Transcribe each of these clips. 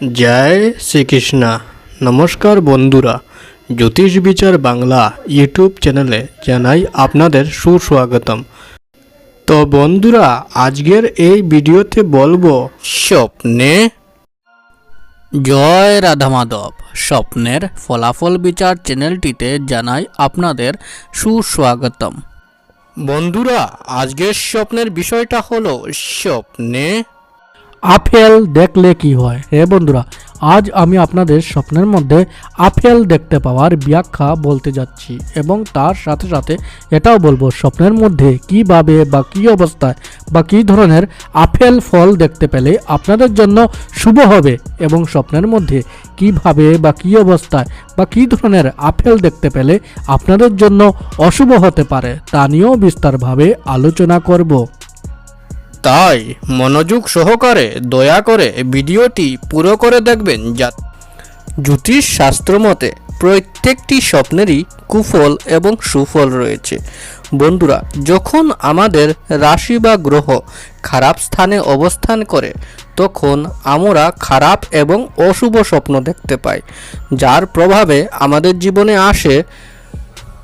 জয় শ্রীকৃষ্ণা। নমস্কার বন্ধুরা জ্যোতিষ বিচার বাংলা ইউটিউব চ্যানেলে জানাই আপনাদের সুস্বাগতম। তো বন্ধুরা আজকের এই ভিডিওতে বলব স্বপ্নে জয় রাধা মাধব। স্বপ্নের ফলাফল বিচার চ্যানেলটিতে জানাই আপনাদের সুস্বাগতম। বন্ধুরা আজকের স্বপ্নের বিষয়টা হলো স্বপ্নে আপেল দেখলে কি হয়? হে বন্ধুরা, আজ আমি আপনাদের স্বপ্নের মধ্যে আপেল দেখতে পাওয়ার ব্যাখ্যা বলতে যাচ্ছি এবং তার সাথে সাথে এটাও বলব, স্বপ্নের মধ্যে কীভাবে বা কী অবস্থায় বা কী ধরনের আপেল ফল দেখতে পেলে আপনাদের জন্য শুভ হবে এবং স্বপ্নের মধ্যে কীভাবে বা কী অবস্থায় বা কী ধরনের আপেল দেখতে পেলে আপনাদের জন্য অশুভ হতে পারে তা নিয়েও বিস্তারভাবে আলোচনা করব। তাই মনোযোগ সহকারে, দয়া করে ভিডিওটি পুরো করে দেখবেন যা জ্যোতিষ শাস্ত্র মতে প্রত্যেকটি স্বপ্নেরই কুফল এবং সুফল রয়েছে। বন্ধুরা, যখন আমাদের রাশি বা গ্রহ খারাপ স্থানে অবস্থান করে, তখন আমরা খারাপ এবং অশুভ স্বপ্ন দেখতে পাই, যার প্রভাবে আমাদের জীবনে আসে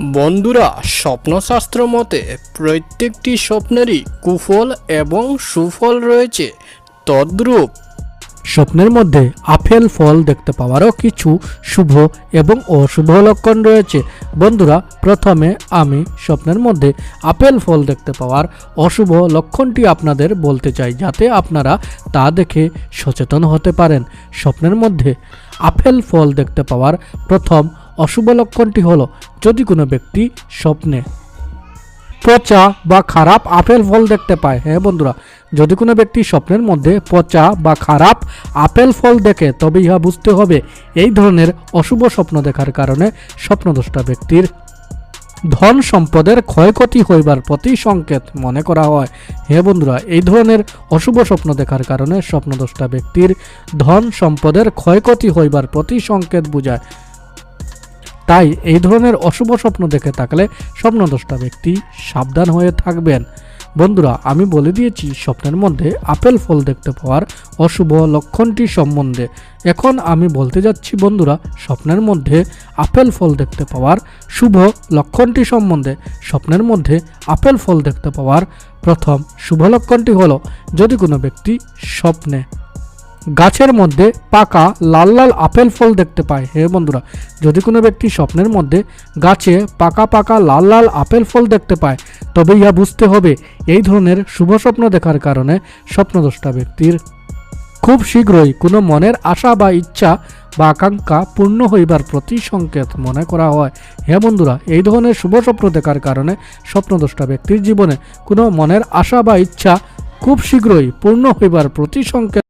বন্ধুরা, স্বপ্নশাস্ত্র মতে প্রত্যেকটি স্বপ্নেরই কুফল এবং সুফল রয়েছে। তদ্রূপ। স্বপ্নের মধ্যে আপেল ফল দেখতে পাওয়ারও কিছু শুভ এবং অশুভ লক্ষণ রয়েছে। বন্ধুরা, প্রথমে আমি স্বপ্নের মধ্যে আপেল ফল দেখতে পাওয়ার অশুভ লক্ষণটি আপনাদের বলতে চাই, যাতে আপনারা তা দেখে সচেতন হতে পারেন। স্বপ্নের মধ্যে আপেল ফল দেখতে পাওয়ার প্রথম অশুভ লক্ষণটি হলো যদি কোনো ব্যক্তি স্বপ্নে পচা বা খারাপ আপেল ফল দেখতে পায়। হ্যাঁ বন্ধুরা, যদি কোনো ব্যক্তি স্বপ্নের মধ্যে পচা বা খারাপ আপেল ফল দেখে তবে ইহা বুঝতে হবে, এই ধরনের অশুভ স্বপ্ন দেখার কারণে স্বপ্নদ্রষ্টা ব্যক্তির ধন সম্পদের ক্ষয়ক্ষতি হইবার প্রতি সংকেত মনে করা হয়। হে বন্ধুরা, এই ধরনের অশুভ স্বপ্ন দেখার কারণে স্বপ্নদ্রষ্টা ব্যক্তির ধন সম্পদের ক্ষয়ক্ষতি হইবার প্রতি সংকেত বোঝায়। তাই এই ধরনের অশুভ স্বপ্ন দেখে থাকলে স্বপ্নদ্রষ্টা ব্যক্তি সাবধান হয়ে থাকবেন। বন্ধুরা, আমি বলে দিয়েছি, স্বপ্নের মধ্যে আপেল ফল দেখতে পাওয়ার অশুভ লক্ষণটি সম্বন্ধে। এখন আমি বলতে যাচ্ছি, বন্ধুরা, স্বপ্নের মধ্যে আপেল ফল দেখতে পাওয়ার শুভ লক্ষণটি সম্বন্ধে। স্বপ্নের মধ্যে আপেল ফল দেখতে পাওয়ার প্রথম শুভ লক্ষণটি হলো, যদি কোনো ব্যক্তি স্বপ্নে গাছের মধ্যে পাকা লাল লাল আপেল ফল দেখতে পায়। হে বন্ধুরা, যদি কোনো ব্যক্তি স্বপ্নের মধ্যে গাছে পাকা পাকা লাল লাল আপেল ফল দেখতে পায় তবে ইহা বুঝতে হবে এই ধরনের শুভ স্বপ্ন দেখার কারণে স্বপ্নদ্রষ্টা ব্যক্তির খুব শীঘ্রই কোনো মনের আশা বা ইচ্ছা বা আকাঙ্ক্ষা পূর্ণ হইবার প্রতি সংকেত মনে করা হয়। হে বন্ধুরা, এই ধরনের শুভ স্বপ্ন দেখার কারণে স্বপ্নদ্রষ্টা ব্যক্তির জীবনে কোনো মনের আশা বা ইচ্ছা খুব শীঘ্রই পূর্ণ হইবার প্রতি সংকেত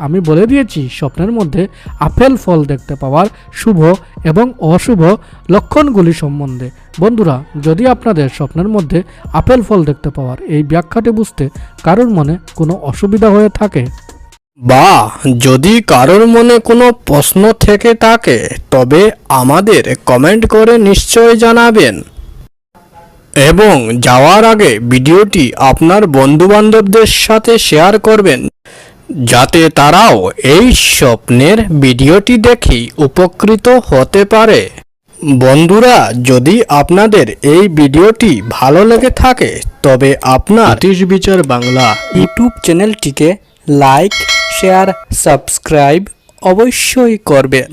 আমি বলে দিয়েছি, স্বপ্নের মধ্যে আপেল ফল দেখতে পাওয়ার শুভ এবং অশুভ লক্ষণগুলি সম্বন্ধে। বন্ধুরা, যদি আপনাদের স্বপ্নের মধ্যে আপেল ফল দেখতে পাওয়ার এই ব্যাখ্যাটি বুঝতে কারোর মনে কোনো অসুবিধা হয়ে থাকে? বা, যদি কারোর মনে কোনো প্রশ্ন থেকে থাকে, তবে আমাদের কমেন্ট করে নিশ্চয় জানাবেন। এবং যাওয়ার আগে ভিডিওটি আপনার বন্ধুবান্ধবদের সাথে শেয়ার করবেন। যাতে তারাও এই স্বপ্নের ভিডিওটি দেখে উপকৃত হতে পারে। বন্ধুরা যদি আপনাদের এই ভিডিওটি ভালো লেগে থাকে তবে আপনার জ্যোতিষ বিচার বাংলা ইউটিউব চ্যানেলটিকে লাইক শেয়ার সাবস্ক্রাইব অবশ্যই করবেন।